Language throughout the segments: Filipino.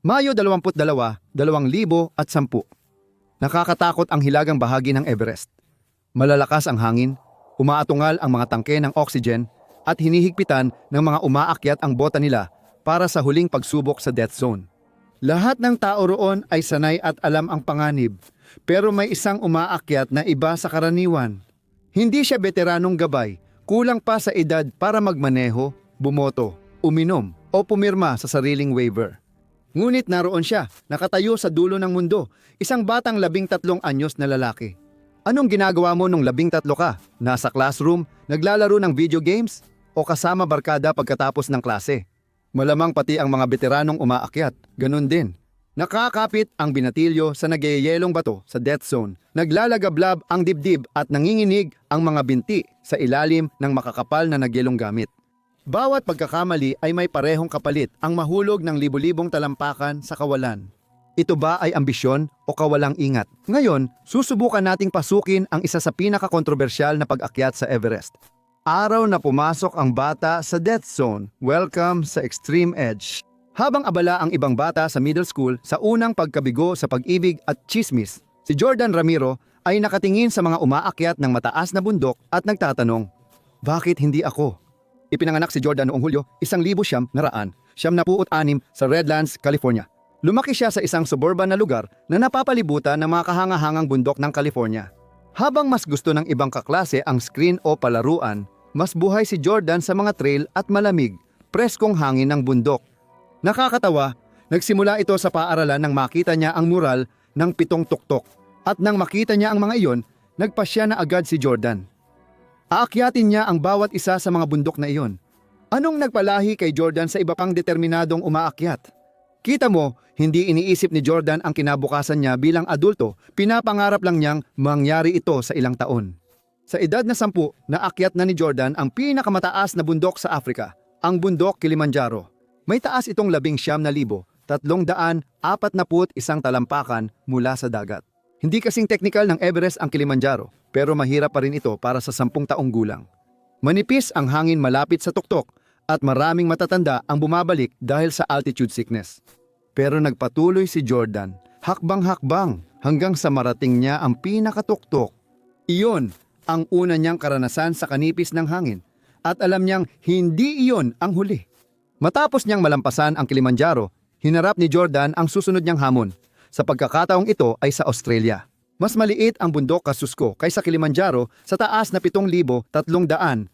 Mayo 22, 2010. Nakakatakot ang hilagang bahagi ng Everest. Malalakas ang hangin, umaatungal ang mga tangke ng oxygen at hinihigpitan ng mga umaakyat ang bota nila para sa huling pagsubok sa death zone. Lahat ng tao roon ay sanay at alam ang panganib, pero may isang umaakyat na iba sa karaniwan. Hindi siya veteranong gabay, kulang pa sa edad para magmaneho, bumoto, uminom o pumirma sa sariling waiver. Ngunit naroon siya, nakatayo sa dulo ng mundo, isang batang labing tatlong anyos na lalaki. Anong ginagawa mo nung labing tatlo ka? Nasa classroom, naglalaro ng video games, o kasama barkada pagkatapos ng klase? Malamang pati ang mga veteranong umaakyat, ganun din. Nakakapit ang binatilyo sa nagyayelong bato sa death zone. Naglalagablab ang dibdib at nanginginig ang mga binti sa ilalim ng makakapal na nagyelong gamit. Bawat pagkakamali ay may parehong kapalit ang mahulog ng libu-libong talampakan sa kawalan. Ito ba ay ambisyon o kawalang ingat? Ngayon, susubukan nating pasukin ang isa sa pinakakontrobersyal na pag-akyat sa Everest. Araw na pumasok ang bata sa death zone. Welcome sa extreme edge. Habang abala ang ibang bata sa middle school sa unang pagkabigo sa pag-ibig at chismis, si Jordan Ramiro ay nakatingin sa mga umaakyat ng mataas na bundok at nagtatanong, Bakit hindi ako? Ipinanganak si Jordan noong Hulyo, isang libo siyam na raan, siyam na puot anim sa Redlands, California. Lumaki siya sa isang suburban na lugar na napapalibutan ng mga kahangahangang bundok ng California. Habang mas gusto ng ibang kaklase ang screen o palaruan, mas buhay si Jordan sa mga trail at malamig, preskong hangin ng bundok. Nakakatawa, nagsimula ito sa paaralan nang makita niya ang mural ng pitong tuktok. At nang makita niya ang mga iyon, nagpasya na agad si Jordan. Aakyatin niya ang bawat isa sa mga bundok na iyon. Anong nagpalahi kay Jordan sa iba pang determinadong umaakyat? Kita mo, hindi iniisip ni Jordan ang kinabukasan niya bilang adulto, pinapangarap lang niyang mangyari ito sa ilang taon. Sa edad na sampu, naakyat na ni Jordan ang pinakamataas na bundok sa Afrika, ang bundok Kilimanjaro. May taas itong labing siyam na libo, tatlong daan, apat na put isang talampakan mula sa dagat. Hindi kasing teknikal ng Everest ang Kilimanjaro, pero mahirap pa rin ito para sa sampung taong gulang. Manipis ang hangin malapit sa tuktok at maraming matatanda ang bumabalik dahil sa altitude sickness. Pero nagpatuloy si Jordan, hakbang-hakbang hanggang sa marating niya ang pinakatuktok. Iyon ang una niyang karanasan sa kanipis ng hangin at alam niyang hindi iyon ang huli. Matapos niyang malampasan ang Kilimanjaro, hinarap ni Jordan ang susunod niyang hamon. Sa pagkakataong ito ay sa Australia. Mas maliit ang bundok Kasusko kaysa Kilimanjaro sa taas na 7,300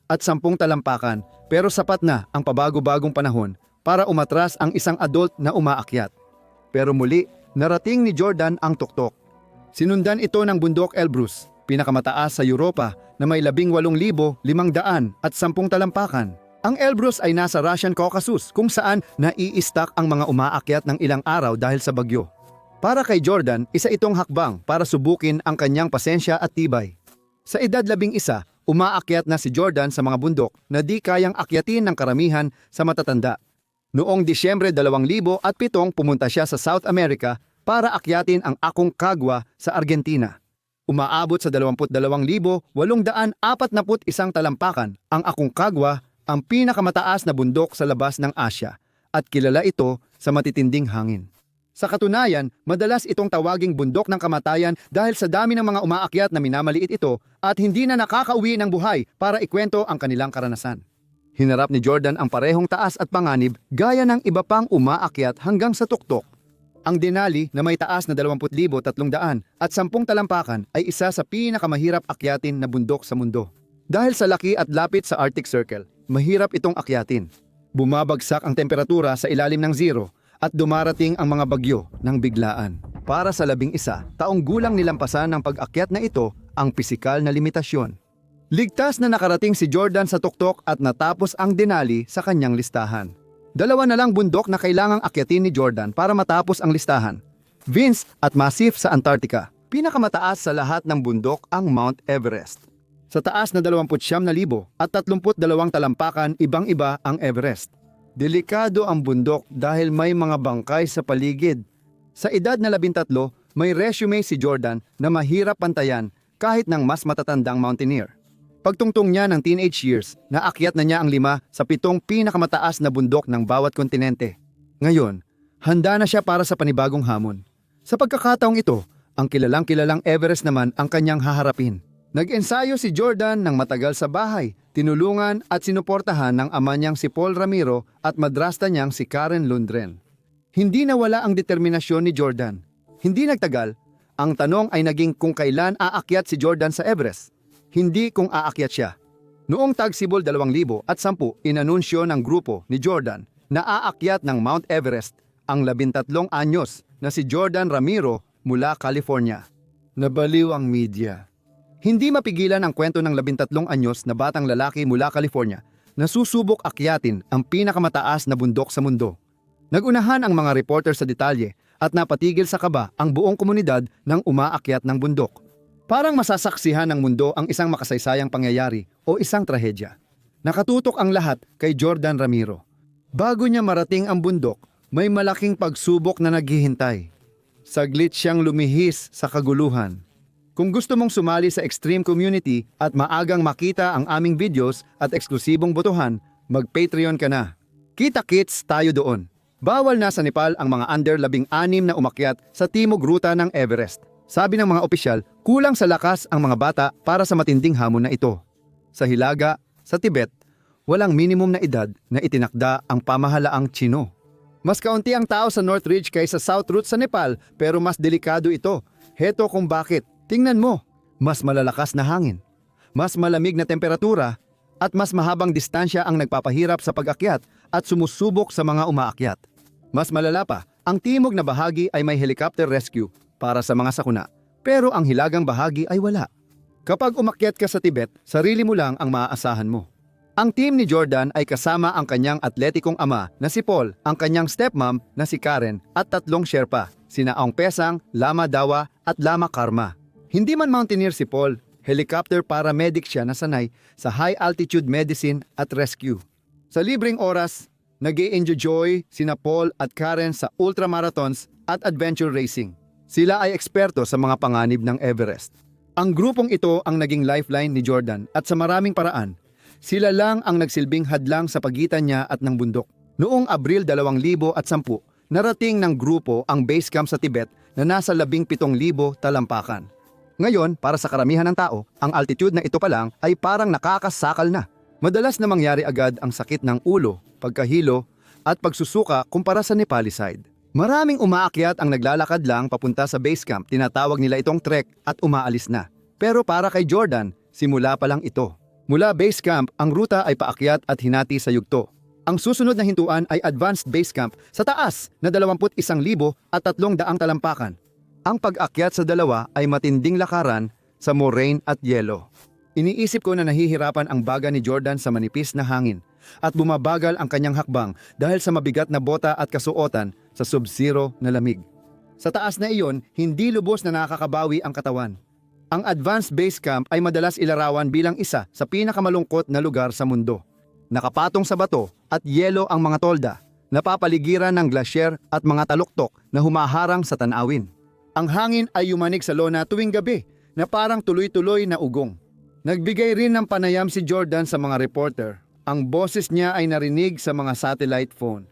at 10 talampakan pero sapat na ang pabago-bagong panahon para umatras ang isang adult na umaakyat. Pero muli, narating ni Jordan ang tuktok. Sinundan ito ng bundok Elbrus, pinakamataas sa Europa na may 18,500 at 10 talampakan. Ang Elbrus ay nasa Russian Caucasus kung saan nai-stack ang mga umaakyat ng ilang araw dahil sa bagyo. Para kay Jordan, isa itong hakbang para subukin ang kanyang pasensya at tibay. Sa edad labing isa, umaakyat na si Jordan sa mga bundok na di kayang akyatin ng karamihan sa matatanda. Noong Disyembre 2007 pumunta siya sa South America para akyatin ang Akong Kagwa sa Argentina. Umaabot sa 22,841 talampakan ang Akong Kagwa, ang pinakamataas na bundok sa labas ng Asya at kilala ito sa matitinding hangin. Sa katunayan, madalas itong tawaging bundok ng kamatayan dahil sa dami ng mga umaakyat na minamaliit ito at hindi na nakakauwi ng buhay para ikwento ang kanilang karanasan. Hinarap ni Jordan ang parehong taas at panganib gaya ng iba pang umaakyat hanggang sa tuktok. Ang Denali na may taas na 20,300 at 10 talampakan ay isa sa pinakamahirap akyatin na bundok sa mundo. Dahil sa laki at lapit sa Arctic Circle, mahirap itong akyatin. Bumabagsak ang temperatura sa ilalim ng zero at dumarating ang mga bagyo ng biglaan. Para sa labing isa, taong gulang nilampasan ng pag-akyat na ito ang pisikal na limitasyon. Ligtas na nakarating si Jordan sa tuktok at natapos ang Denali sa kanyang listahan. Dalawa na lang bundok na kailangang akyatin ni Jordan para matapos ang listahan. Vince at Massif sa Antarctica. Pinakamataas sa lahat ng bundok ang Mount Everest. Sa taas na 29,000 at 32 talampakan, ibang-iba ang Everest. Delikado ang bundok dahil may mga bangkay sa paligid. Sa edad na 13, may resume si Jordan na mahirap pantayan kahit ng mas matatandang mountaineer. Pagtungtong niya ng teenage years, naakyat na niya ang lima sa pitong pinakamataas na bundok ng bawat kontinente. Ngayon, Handa na siya para sa panibagong hamon. Sa pagkakataong ito, ang kilalang kilalang Everest naman ang kanyang haharapin. Nag-ensayo si Jordan ng matagal sa bahay, tinulungan at sinuportahan ng ama niyang si Paul Ramiro at madrasta niyang si Karen Lundgren. Hindi nawala ang determinasyon ni Jordan. Hindi nagtagal, ang tanong ay naging kung kailan aakyat si Jordan sa Everest. Hindi kung aakyat siya. Noong Tagsibol 2010 at 10, inanunsyo ng grupo ni Jordan na aakyat ng Mount Everest ang labintatlong anyos na si Jordan Ramiro mula California. Nabaliw ang media. Hindi mapigilan ang kwento ng labintatlong anyos na batang lalaki mula California na susubok akyatin ang pinakamataas na bundok sa mundo. Nagunahan ang mga reporter sa detalye at napatigil sa kaba ang buong komunidad ng umaakyat ng bundok. Parang masasaksihan ng mundo ang isang makasaysayang pangyayari o isang trahedya. Nakatutok ang lahat kay Jordan Ramiro. Bago niya marating ang bundok, may malaking pagsubok na naghihintay. Saglit siyang lumihis sa kaguluhan. Kung gusto mong sumali sa Extreme Community at maagang makita ang aming videos at eksklusibong botohan, mag-Patreon ka na. Kita-kits tayo doon. Bawal na sa Nepal ang mga under labing anim na umakyat sa timog ruta ng Everest. Sabi ng mga opisyal, kulang sa lakas ang mga bata para sa matinding hamon na ito. Sa Hilaga, sa Tibet, walang minimum na edad na itinakda ang pamahalaang Chino. Mas kaunti ang tao sa North Ridge kaysa South Route sa Nepal pero mas delikado ito. Heto kung bakit. Tingnan mo, mas malalakas na hangin, mas malamig na temperatura at mas mahabang distansya ang nagpapahirap sa pag-akyat at sumusubok sa mga umaakyat. Mas malala pa, ang timog na bahagi ay may helicopter rescue para sa mga sakuna, pero ang hilagang bahagi ay wala. Kapag umakyat ka sa Tibet, sarili mo lang ang maaasahan mo. Ang team ni Jordan ay kasama ang kanyang atletikong ama na si Paul, ang kanyang stepmom na si Karen at tatlong Sherpa, sina Aung Pesang, Lama Dawa at Lama Karma. Hindi man mountaineer si Paul, helicopter paramedic siya na sanay sa high altitude medicine at rescue. Sa libreng oras, nag enjoy sina Paul at Karen sa ultramarathons at adventure racing. Sila ay eksperto sa mga panganib ng Everest. Ang grupong ito ang naging lifeline ni Jordan at sa maraming paraan, sila lang ang nagsilbing hadlang sa pagitan niya at ng bundok. Noong Abril 2010, narating ng grupo ang base camp sa Tibet na nasa 17,000 talampakan. Ngayon, para sa karamihan ng tao, ang altitude na ito pa lang ay parang nakakasakal na. Madalas na mangyari agad ang sakit ng ulo, pagkahilo, at pagsusuka kumpara sa Nepali side. Maraming umaakyat ang naglalakad lang papunta sa base camp, tinatawag nila itong trek at umaalis na. Pero para kay Jordan, simula pa lang ito. Mula base camp, ang ruta ay paakyat at hinati sa yugto. Ang susunod na hintuan ay advanced base camp sa taas na 21,000 at 300 talampakan. Ang pag-akyat sa dalawa ay matinding lakaran sa moraine at yelo. Iniisip ko na nahihirapan ang baga ni Jordan sa manipis na hangin at bumabagal ang kanyang hakbang dahil sa mabigat na bota at kasuotan sa sub-zero na lamig. Sa taas na iyon, hindi lubos na nakakabawi ang katawan. Ang advanced base camp ay madalas ilarawan bilang isa sa pinakamalungkot na lugar sa mundo. Nakapatong sa bato at yelo ang mga tolda, napapaligiran ng glacier at mga taluktok na humaharang sa tanawin. Ang hangin ay yumanig sa lona tuwing gabi na parang tuloy-tuloy na ugong. Nagbigay rin ng panayam si Jordan sa mga reporter. Ang boses niya ay narinig sa mga satellite phone.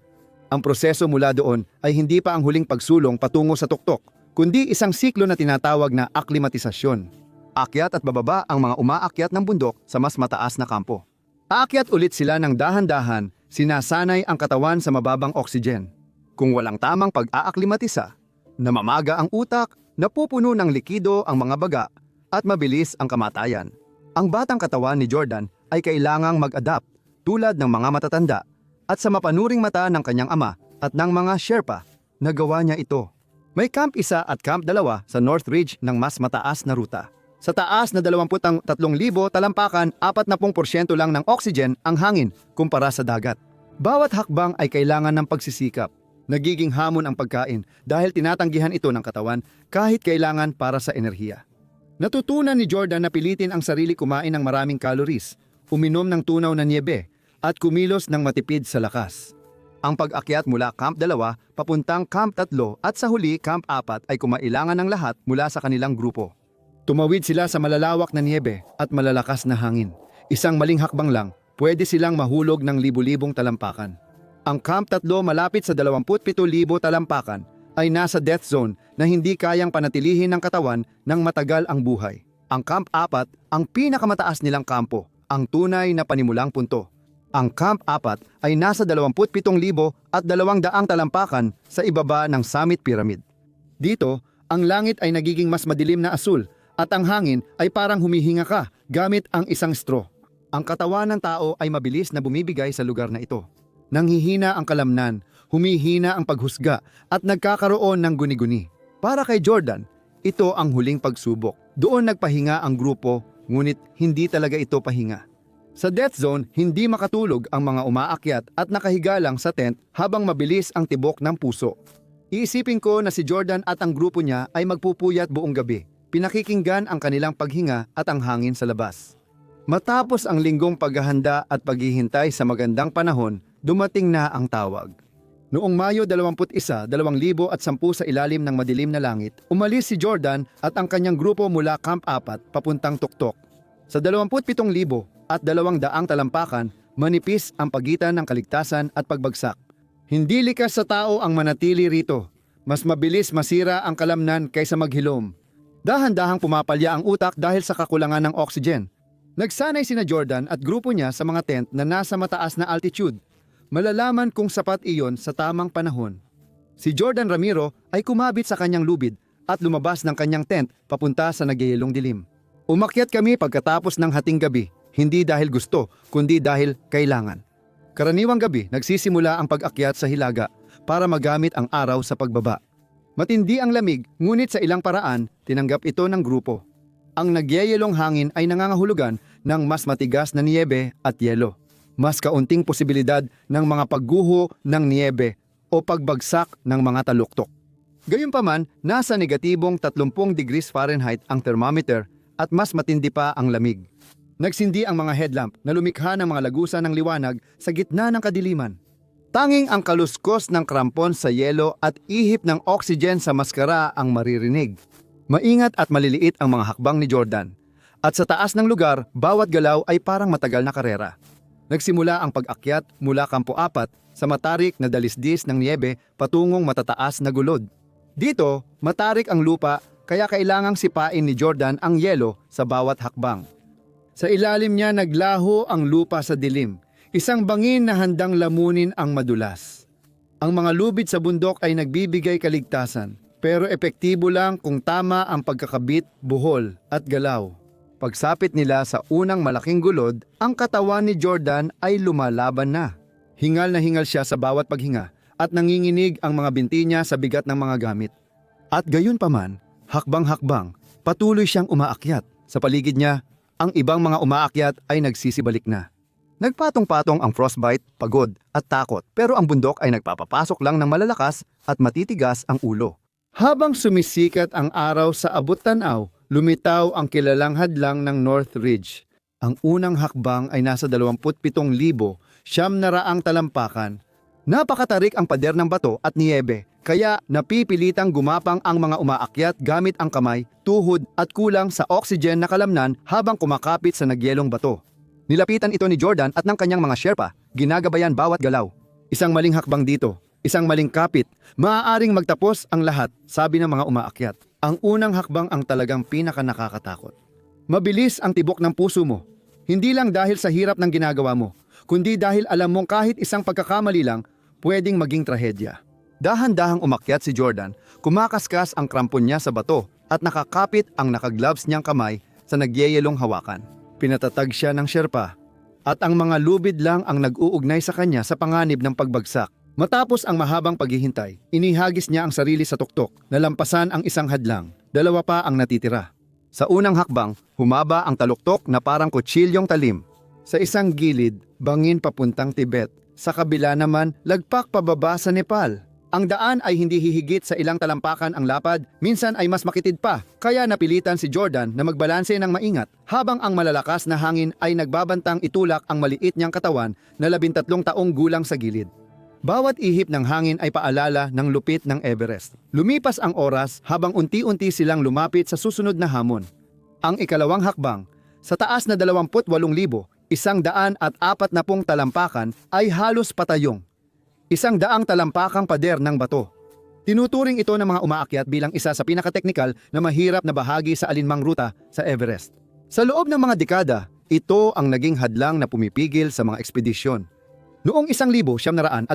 Ang proseso mula doon ay hindi pa ang huling pagsulong patungo sa tuktok, kundi isang siklo na tinatawag na aklimatisasyon. Akyat at bababa ang mga umaakyat ng bundok sa mas mataas na kampo. Aakyat ulit sila ng dahan-dahan, sinasanay ang katawan sa mababang oxygen. Kung walang tamang pag-aaklimatisa, namamaga ang utak, napupuno ng likido ang mga baga, at mabilis ang kamatayan. Ang batang katawan ni Jordan ay kailangang mag-adapt tulad ng mga matatanda at sa mapanuring mata ng kanyang ama at ng mga Sherpa, nagawa niya ito. May camp isa at camp dalawa sa North Ridge ng mas mataas na ruta. Sa taas na 23,000 talampakan, 40% lang ng oxygen ang hangin kumpara sa dagat. Bawat hakbang ay kailangan ng pagsisikap. Nagiging hamon ang pagkain dahil tinatanggihan ito ng katawan kahit kailangan para sa enerhiya. Natutunan ni Jordan na pilitin ang sarili kumain ng maraming calories, uminom ng tunaw na niebe, at kumilos ng matipid sa lakas. Ang pag-akyat mula Camp 2 papuntang Camp 3 at sa huli Camp 4 ay kumailangan ng lahat mula sa kanilang grupo. Tumawid sila sa malalawak na niebe at malalakas na hangin. Isang maling hakbang lang, pwede silang mahulog ng libu-libong talampakan. Ang Camp 3 malapit sa 27,000 talampakan ay nasa death zone na hindi kayang panatilihin ng katawan ng matagal ang buhay. Ang Camp 4 ang pinakamataas nilang kampo, ang tunay na panimulang punto. Ang Camp 4 ay nasa 27,000 at 200 talampakan sa ibaba ng Summit Pyramid. Dito, ang langit ay nagiging mas madilim na asul at ang hangin ay parang humihinga ka gamit ang isang straw. Ang katawan ng tao ay mabilis na bumibigay sa lugar na ito. Nanghihina ang kalamnan, humihina ang paghusga at nagkakaroon ng guni-guni. Para kay Jordan, ito ang huling pagsubok. Doon nagpahinga ang grupo, ngunit hindi talaga ito pahinga. Sa death zone, hindi makatulog ang mga umaakyat at nakahiga lang sa tent habang mabilis ang tibok ng puso. Iisipin ko na si Jordan at ang grupo niya ay magpupuyat buong gabi. Pinakikinggan ang kanilang paghinga at ang hangin sa labas. Matapos ang linggong paghahanda at paghihintay sa magandang panahon, dumating na ang tawag. Noong Mayo 21, 2010 sa ilalim ng madilim na langit, umalis si Jordan at ang kanyang grupo mula Camp 4 papuntang Tuktok. Sa 27,000 at 200 talampakan, manipis ang pagitan ng kaligtasan at pagbagsak. Hindi likas sa tao ang manatili rito. Mas mabilis masira ang kalamnan kaysa maghilom. Dahan-dahang pumapalya ang utak dahil sa kakulangan ng oxygen. Nagsanay sina Jordan at grupo niya sa mga tent na nasa mataas na altitude. Malalaman kung sapat iyon sa tamang panahon. Si Jordan Ramiro ay kumabit sa kanyang lubid at lumabas ng kanyang tent papunta sa nagyayelong dilim. Umakyat kami pagkatapos ng hating gabi, hindi dahil gusto, kundi dahil kailangan. Karaniwang gabi, nagsisimula ang pag-akyat sa hilaga para magamit ang araw sa pagbaba. Matindi ang lamig, ngunit sa ilang paraan, tinanggap ito ng grupo. Ang nagyayelong hangin ay nangangahulugan ng mas matigas na niyebe at yelo. Mas kaunting posibilidad ng mga pagguho ng niyebe o pagbagsak ng mga taluktok. Gayunpaman, nasa negatibong 30 degrees Fahrenheit ang thermometer at mas matindi pa ang lamig. Nagsindi ang mga headlamp na lumikha ng mga lagusan ng liwanag sa gitna ng kadiliman. Tanging ang kaluskos ng krampon sa yelo at ihip ng oxygen sa maskara ang maririnig. Maingat at maliliit ang mga hakbang ni Jordan. At sa taas ng lugar, bawat galaw ay parang matagal na karera. Nagsimula ang pag-akyat mula Kampo 4 sa matarik na dalisdis ng niebe patungong matataas na gulod. Dito, matarik ang lupa kaya kailangang sipain ni Jordan ang yelo sa bawat hakbang. Sa ilalim niya naglaho ang lupa sa dilim, isang bangin na handang lamunin ang madulas. Ang mga lubid sa bundok ay nagbibigay kaligtasan, pero epektibo lang kung tama ang pagkakabit, buhol at galaw. Pagsapit nila sa unang malaking gulod, ang katawan ni Jordan ay lumalaban na. Hingal na hingal siya sa bawat paghinga at nanginginig ang mga binti niya sa bigat ng mga gamit. At gayon paman, hakbang-hakbang, patuloy siyang umaakyat. Sa paligid niya, ang ibang mga umaakyat ay nagsisibalik na. Nagpatong-patong ang frostbite, pagod at takot pero ang bundok ay nagpapapasok lang ng malalakas at matitigas ang ulo. Habang sumisikat ang araw sa abot tanaw, lumitaw ang kilalang hadlang ng North Ridge. Ang unang hakbang ay nasa 27,000 siyam na raang talampakan. Napakatarik ang pader ng bato at niebe, kaya napipilitang gumapang ang mga umaakyat gamit ang kamay, tuhod at kulang sa oxygen na kalamnan habang kumakapit sa nagyelong bato. Nilapitan ito ni Jordan at ng kanyang mga Sherpa, ginagabayan bawat galaw. Isang maling hakbang dito, isang maling kapit, maaaring magtapos ang lahat, sabi ng mga umaakyat. Ang unang hakbang ang talagang pinaka nakakatakot. Mabilis ang tibok ng puso mo. Hindi lang dahil sa hirap ng ginagawa mo, kundi dahil alam mong kahit isang pagkakamali lang, pwedeng maging trahedya. Dahan-dahang umakyat si Jordan, kumakaskas ang krampon niya sa bato at nakakapit ang nakagloves niyang kamay sa nagyeyelong hawakan. Pinatatag siya ng Sherpa at ang mga lubid lang ang nag-uugnay sa kanya sa panganib ng pagbagsak. Matapos ang mahabang paghihintay, inihagis niya ang sarili sa tuktok, nalampasan ang isang hadlang, dalawa pa ang natitira. Sa unang hakbang, humaba ang taluktok na parang kutsilyong talim. Sa isang gilid, bangin papuntang Tibet. Sa kabila naman, lagpak pababa sa Nepal. Ang daan ay hindi hihigit sa ilang talampakan ang lapad, minsan ay mas makitid pa, kaya napilitan si Jordan na magbalanse ng maingat, habang ang malalakas na hangin ay nagbabantang itulak ang maliit niyang katawan na labintatlong taong gulang sa gilid. Bawat ihip ng hangin ay paalala ng lupit ng Everest. Lumipas ang oras habang unti-unti silang lumapit sa susunod na hamon. Ang ikalawang hakbang, sa taas na 28,000, isang daan at apat na pong talampakan ay halos patayong. isang daang talampakang pader ng bato. Tinuturing ito ng mga umaakyat bilang isa sa pinakateknikal na mahirap na bahagi sa alinmang ruta sa Everest. Sa loob ng mga dekada, ito ang naging hadlang na pumipigil sa mga ekspedisyon. Noong 1975,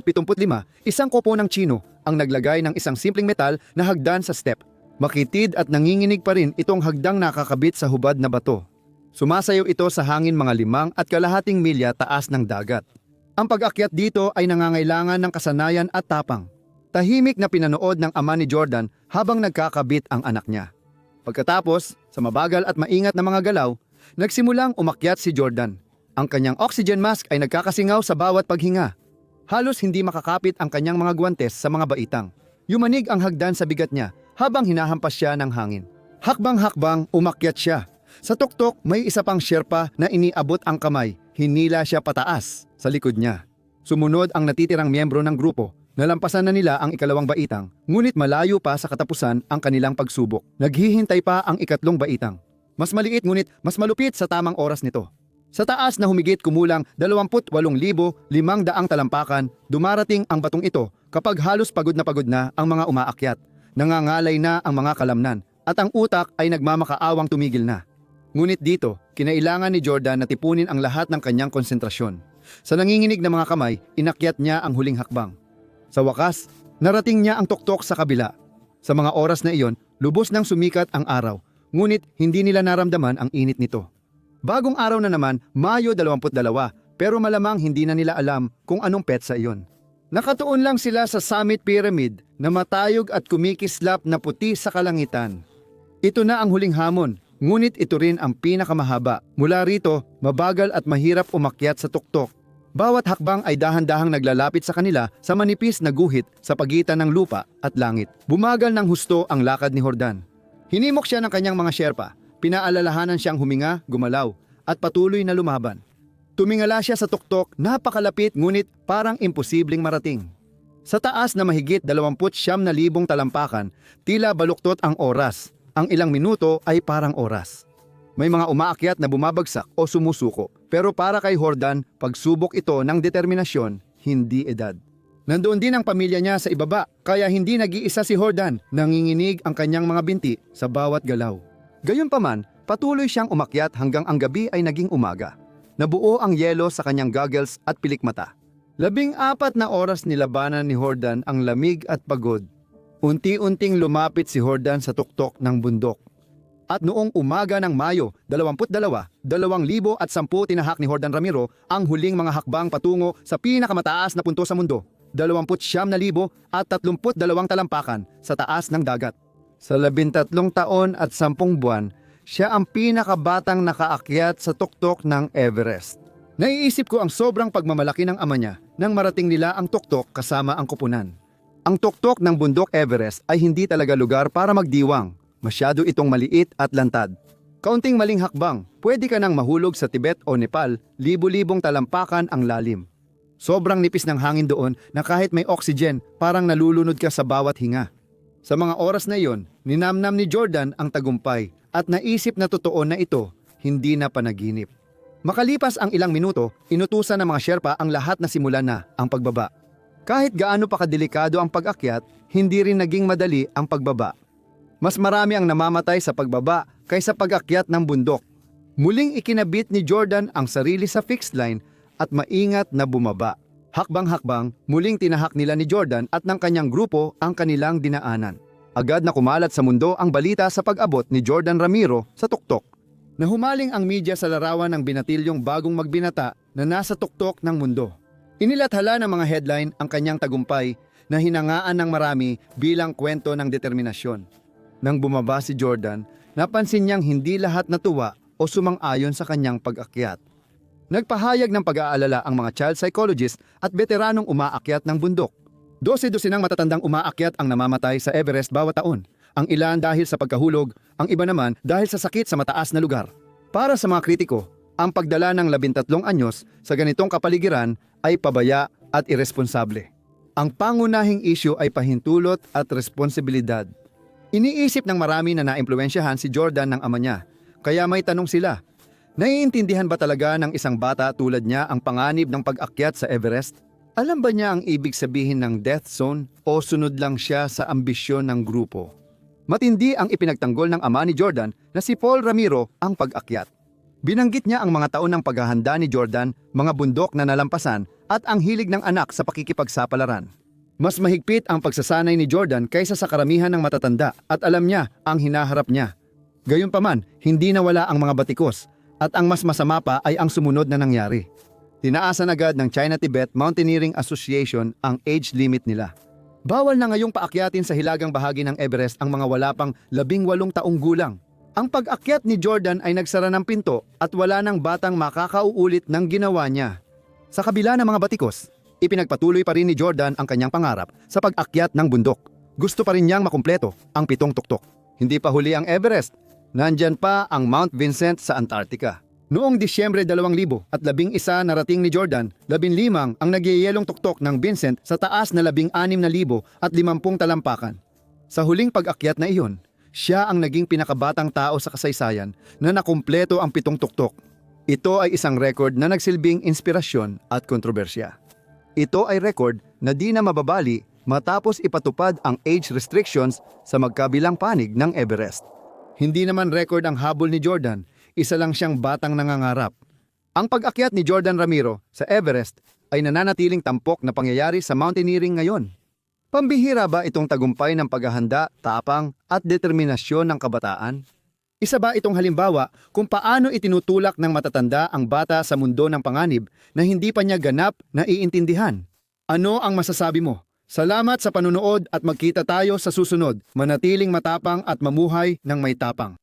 isang kopo ng Chino ang naglagay ng isang simpleng metal na hagdan sa step. Makitid at nanginginig pa rin itong hagdang nakakabit sa hubad na bato. Sumasayaw ito sa hangin mga limang at kalahating milya taas ng dagat. Ang pag-akyat dito ay nangangailangan ng kasanayan at tapang. Tahimik na pinanood ng ama ni Jordan habang nagkakabit ang anak niya. Pagkatapos, sa mabagal at maingat na mga galaw, nagsimulang umakyat si Jordan. Ang kanyang oxygen mask ay nagkakasingaw sa bawat paghinga. Halos hindi makakapit ang kanyang mga guwantes sa mga baitang. Yumanig ang hagdan sa bigat niya habang hinahampas siya ng hangin. Hakbang-hakbang umakyat siya. Sa tuktok may isa pang sherpa na iniabot ang kamay. Hinila siya pataas sa likod niya. Sumunod ang natitirang miyembro ng grupo. Nalampasan na nila ang ikalawang baitang, ngunit malayo pa sa katapusan ang kanilang pagsubok. Naghihintay pa ang ikatlong baitang. Mas maliit ngunit mas malupit sa tamang oras nito. Sa taas na humigit kumulang 28,500 talampakan, dumarating ang batong ito kapag halos pagod na pagod na ang mga umaakyat. Nangangalay na ang mga kalamnan at ang utak ay nagmamakaawang tumigil na. Ngunit dito, kinailangan ni Jordan na tipunin ang lahat ng kanyang konsentrasyon. Sa nanginginig na mga kamay, inakyat niya ang huling hakbang. Sa wakas, narating niya ang tuktok sa kabila. Sa mga oras na iyon, lubos nang sumikat ang araw, ngunit hindi nila naramdaman ang init nito. Bagong araw na naman, Mayo 22, pero malamang hindi na nila alam kung anong petsa iyon. Nakatuon lang sila sa Summit Pyramid na matayog at kumikislap na puti sa kalangitan. Ito na ang huling hamon, ngunit ito rin ang pinakamahaba. Mula rito, mabagal at mahirap umakyat sa tuktok. Bawat hakbang ay dahan-dahang naglalapit sa kanila sa manipis na guhit sa pagitan ng lupa at langit. Bumagal ng husto ang lakad ni Hordan. Hinimok siya ng kanyang mga sherpa. Pinaalalahanan siyang huminga, gumalaw, at patuloy na lumaban. Tumingala siya sa tuktok, napakalapit ngunit parang imposibleng marating. Sa taas na mahigit 29,000 talampakan, tila baluktot ang oras. Ang ilang minuto ay parang oras. May mga umaakyat na bumabagsak o sumusuko. Pero para kay Hordan, pagsubok ito ng determinasyon, hindi edad. Nandoon din ang pamilya niya sa ibaba, kaya hindi nag-iisa si Hordan, nanginginig ang kanyang mga binti sa bawat galaw. Gayunpaman, patuloy siyang umakyat hanggang ang gabi ay naging umaga. Nabuo ang yelo sa kanyang goggles at pilikmata. Labing apat na oras nilabanan ni Hordan ang lamig at pagod. Unti-unting lumapit si Hordan sa tuktok ng bundok. At noong umaga ng Mayo 22, 2010 tinahak ni Hordan Ramiro ang huling mga hakbang patungo sa pinakamataas na punto sa mundo, 29,000 at 32 talampakan sa taas ng dagat. Sa 13 taon at 10 buwan, siya ang pinakabatang nakaakyat sa tuktok ng Everest. Naiisip ko ang sobrang pagmamalaki ng ama niya nang marating nila ang tuktok kasama ang kupunan. Ang tuktok ng bundok Everest ay hindi talaga lugar para magdiwang. Masyado itong maliit at lantad. Kaunting maling hakbang, pwede ka nang mahulog sa Tibet o Nepal, libo-libong talampakan ang lalim. Sobrang nipis ng hangin doon na kahit may oxygen, parang nalulunod ka sa bawat hinga. Sa mga oras na iyon, ninamnam ni Jordan ang tagumpay at naisip na totoo na ito, hindi na panaginip. Makalipas ang ilang minuto, inutusan ng mga Sherpa ang lahat na simulan na ang pagbaba. Kahit gaano pa kadelikado ang pag-akyat, hindi rin naging madali ang pagbaba. Mas marami ang namamatay sa pagbaba kaysa pag-akyat ng bundok. Muling ikinabit ni Jordan ang sarili sa fixed line at maingat na bumaba. Hakbang-hakbang, muling tinahak nila ni Jordan at ng kanyang grupo ang kanilang dinaanan. Agad na kumalat sa mundo ang balita sa pag-abot ni Jordan Ramiro sa tuktok. Nahumaling ang media sa larawan ng binatilyong bagong magbinata na nasa tuktok ng mundo. Inilathala ng mga headline ang kanyang tagumpay na hinangaan ng marami bilang kwento ng determinasyon. Nang bumaba si Jordan, napansin niyang hindi lahat natuwa o sumang-ayon sa kanyang pag-akyat. Nagpahayag ng pag-aalala ang mga child psychologist at veteranong umaakyat ng bundok. Dose-dose ng matatandang umaakyat ang namamatay sa Everest bawat taon. Ang ilan dahil sa pagkahulog, ang iba naman dahil sa sakit sa mataas na lugar. Para sa mga kritiko, ang pagdala ng labintatlong anyos sa ganitong kapaligiran ay pabaya at irresponsable. Ang pangunahing isyu ay pahintulot at responsibilidad. Iniisip ng marami na naimpluwensyahan si Jordan ng ama niya, kaya may tanong sila, Naiintindihan ba talaga ng isang bata tulad niya ang panganib ng pag-akyat sa Everest? Alam ba niya ang ibig sabihin ng death zone o sunod lang siya sa ambisyon ng grupo? Matindi ang ipinagtanggol ng ama ni Jordan na si Paul Ramiro ang pag-akyat. Binanggit niya ang mga taon ng paghahanda ni Jordan, mga bundok na nalampasan at ang hilig ng anak sa pakikipagsapalaran. Mas mahigpit ang pagsasanay ni Jordan kaysa sa karamihan ng matatanda at alam niya ang hinaharap niya. Gayunpaman, hindi nawala ang mga batikos at ang mas masama pa ay ang sumunod na nangyari. Tinaasan agad ng China-Tibet Mountaineering Association ang age limit nila. Bawal na ngayong paakyatin sa hilagang bahagi ng Everest ang mga wala pang labing walong taong gulang. Ang pag-akyat ni Jordan ay nagsara ng pinto at wala ng batang makakauulit ng ginawa niya. Sa kabila ng mga batikos, ipinagpatuloy pa rin ni Jordan ang kanyang pangarap sa pag-akyat ng bundok. Gusto pa rin niyang makumpleto ang pitong tuktok. Hindi pa huli ang Everest, nandyan pa ang Mount Vincent sa Antarctica. Noong Disyembre 2000 at labing isa narating ni Jordan, labing limang ang nagyayelong tuktok ng Vincent sa taas na labing anim na libo at limampung talampakan. Sa huling pag-akyat na iyon, siya ang naging pinakabatang tao sa kasaysayan na nakumpleto ang pitong tuktok. Ito ay isang record na nagsilbing inspirasyon at kontrobersya. Ito ay record na di na mababali matapos ipatupad ang age restrictions sa magkabilang panig ng Everest. Hindi naman record ang habol ni Jordan, isa lang siyang batang nangangarap. Ang pag-akyat ni Jordan Ramiro sa Everest ay nananatiling tampok na pangyayari sa mountaineering ngayon. Pambihira ba itong tagumpay ng paghahanda, tapang at determinasyon ng kabataan? Isa ba itong halimbawa kung paano itinutulak ng matatanda ang bata sa mundo ng panganib na hindi pa niya ganap na iintindihan? Ano ang masasabi mo? Salamat sa panunood at magkita tayo sa susunod. Manatiling matapang at mamuhay ng may tapang.